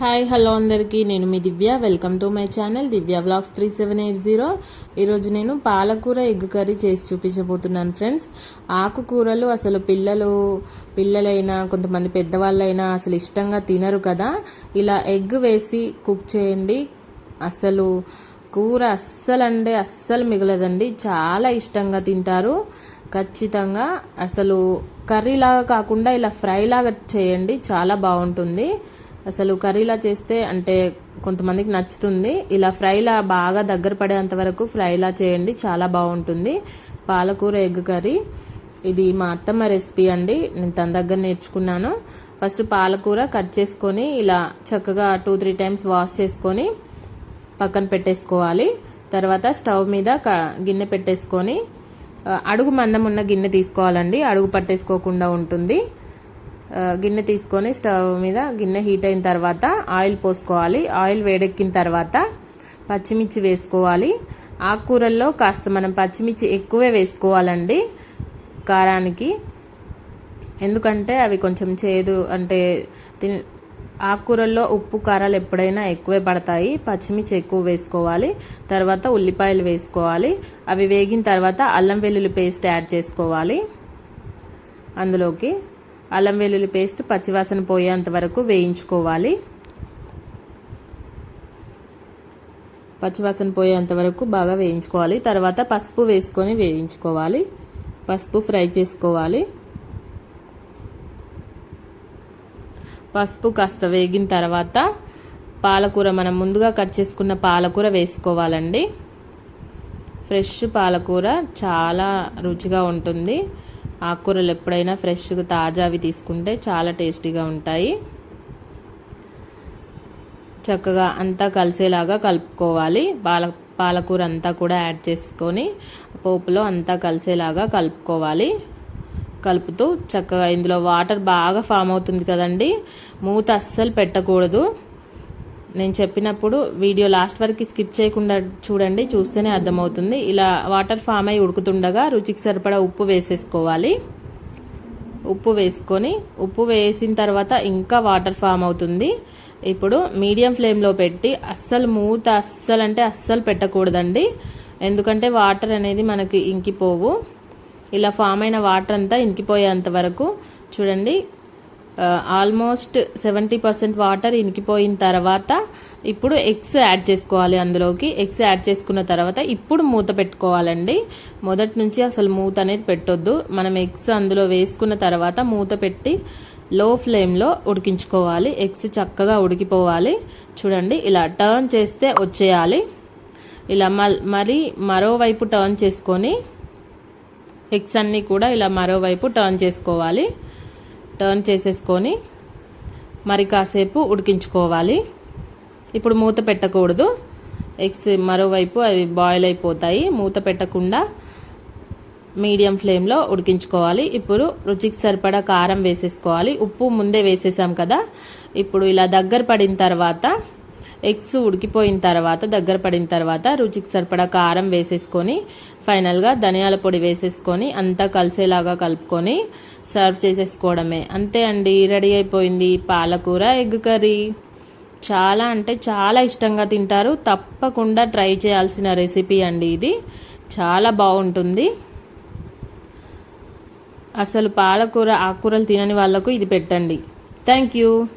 Hi hello అందరికీ. నేను మీ Divya. Welcome to my channel Divya blogs three seven eight zero. ఈరోజు నేను పాలకూర ఎగ్ కర్రీ చేసి చూపించబోతున్నాను ఫ్రెండ్స్. ఆకుకూరలు అసలు పిల్లలు పిల్లలైనా కొంతమంది పెద్దవాళ్ళైనా అసలు ఇష్టంగా తినరు కదా. ఇలా ఎగ్ వేసి కుక్ చేయండి. అసలు కూర అస్సలు అంటే అస్సలు మిగలదండి. చాలా ఇష్టంగా తింటారు. ఖచ్చితంగా అసలు కర్రీలాగా కాకుండా ఇలా ఫ్రైలాగా చేయండి. చాలా బాగుంటుంది. అసలు కర్రీలా చేస్తే అంటే కొంతమందికి నచ్చుతుంది. ఇలా ఫ్రైలా బాగా దగ్గర పడేంత వరకు ఫ్రైలా చేయండి చాలా బాగుంటుంది. పాలకూర ఎగ్ కర్రీ. ఇది మా అత్తమ్మ రెసిపీ అండి. నేను తన దగ్గర నేర్చుకున్నాను. ఫస్ట్ పాలకూర కట్ చేసుకొని ఇలా చక్కగా టూ త్రీ టైమ్స్ వాష్ చేసుకొని పక్కన పెట్టేసుకోవాలి. తర్వాత స్టవ్ మీద గిన్నె పెట్టేసుకొని అడుగు మందం ఉన్న గిన్నె తీసుకోవాలండి. అడుగు పట్టేసుకోకుండా ఉంటుంది. గిన్నె తీసుకొని స్టవ్ మీద గిన్నె హీట్ అయిన తర్వాత ఆయిల్ పోసుకోవాలి. ఆయిల్ వేడెక్కిన తర్వాత పచ్చిమిర్చి వేసుకోవాలి. ఆకుకూరల్లో కాస్త మనం పచ్చిమిర్చి ఎక్కువే వేసుకోవాలండి కారానికి. ఎందుకంటే అవి కొంచెం చేదు అంటే తిని ఆకుకూరల్లో ఉప్పు కారాలు ఎప్పుడైనా ఎక్కువే పడతాయి. పచ్చిమిర్చి ఎక్కువ వేసుకోవాలి. తర్వాత ఉల్లిపాయలు వేసుకోవాలి. అవి వేగిన తర్వాత అల్లం వెల్లుల్లి పేస్ట్ యాడ్ చేసుకోవాలి. అందులోకి అల్లం వెల్లుల్లి పేస్ట్ పచ్చివాసన పోయేంత వరకు వేయించుకోవాలి. పచ్చివాసన పోయేంత వరకు బాగా వేయించుకోవాలి. తర్వాత పసుపు వేసుకొని వేయించుకోవాలి. పసుపు ఫ్రై చేసుకోవాలి. పసుపు కాస్త వేగిన తర్వాత పాలకూర మనం ముందుగా కట్ చేసుకున్న పాలకూర వేసుకోవాలండి. ఫ్రెష్ పాలకూర చాలా రుచిగా ఉంటుంది. ఆకుకూరలు ఎప్పుడైనా ఫ్రెష్గా తాజావి తీసుకుంటే చాలా టేస్టీగా ఉంటాయి. చక్కగా అంతా కలిసేలాగా కలుపుకోవాలి. పాల పాలకూర అంతా కూడా యాడ్ చేసుకొని పోపులో అంతా కలిసేలాగా కలుపుకోవాలి. కలుపుతూ చక్కగా ఇందులో వాటర్ బాగా ఫామ్ అవుతుంది కదండి. మూత అస్సలు పెట్టకూడదు. నేను చెప్పినప్పుడు వీడియో లాస్ట్ వరకు స్కిప్ చేయకుండా చూడండి చూస్తేనే అర్థమవుతుంది. ఇలా వాటర్ ఫామ్ అయి ఉడుకుతుండగా రుచికి సరిపడా ఉప్పు వేసేసుకోవాలి. ఉప్పు వేసుకొని ఉప్పు వేసిన తర్వాత ఇంకా వాటర్ ఫామ్ అవుతుంది. ఇప్పుడు మీడియం ఫ్లేమ్లో పెట్టి అస్సలు మూత అస్సలు అంటే అస్సలు పెట్టకూడదండి. ఎందుకంటే వాటర్ అనేది మనకి ఇంకిపోవు. ఇలా ఫామ్ అయిన వాటర్ అంతా ఇంకిపోయేంత వరకు చూడండి ఆల్మోస్ట్ సెవెంటీ పర్సెంట్ వాటర్ ఇనికిపోయిన తర్వాత ఇప్పుడు ఎగ్స్ యాడ్ చేసుకోవాలి అందులోకి. ఎగ్స్ యాడ్ చేసుకున్న తర్వాత ఇప్పుడు మూత పెట్టుకోవాలండి. మొదటి నుంచి అసలు మూత అనేది పెట్టొద్దు. మనం ఎగ్స్ అందులో వేసుకున్న తర్వాత మూత పెట్టి లో ఫ్లేమ్లో ఉడికించుకోవాలి. ఎగ్స్ చక్కగా ఉడికిపోవాలి. చూడండి ఇలా టర్న్ చేస్తే వచ్చేయాలి. ఇలా మరి మరోవైపు టర్న్ చేసుకొని ఎగ్స్ అన్నీ కూడా ఇలా మరోవైపు టర్న్ చేసుకోవాలి. టర్న్ చేసేసుకొని మరి కాసేపు ఉడికించుకోవాలి. ఇప్పుడు మూత పెట్టకూడదు. ఎగ్స్ మరోవైపు అవి బాయిల్ అయిపోతాయి. మూత పెట్టకుండా మీడియం ఫ్లేమ్లో ఉడికించుకోవాలి. ఇప్పుడు రుచికి సరిపడా కారం వేసేసుకోవాలి. ఉప్పు ముందే వేసేసాం కదా. ఇప్పుడు ఇలా దగ్గర పడిన తర్వాత ఎగ్స్ ఉడికిపోయిన తర్వాత దగ్గర పడిన తర్వాత రుచికి సరిపడా కారం వేసేసుకొని ఫైనల్గా ధనియాల పొడి వేసేసుకొని అంతా కలిసేలాగా కలుపుకొని సర్వ్ చేసేసుకోవడమే. అంతే అండి రెడీ అయిపోయింది పాలకూర ఎగ్ కర్రీ. చాలా అంటే చాలా ఇష్టంగా తింటారు. తప్పకుండా ట్రై చేయాల్సిన రెసిపీ అండి ఇది. చాలా బాగుంటుంది. అసలు పాలకూర ఆకుకూరలు తినని వాళ్ళకు ఇది పెట్టండి. Thank you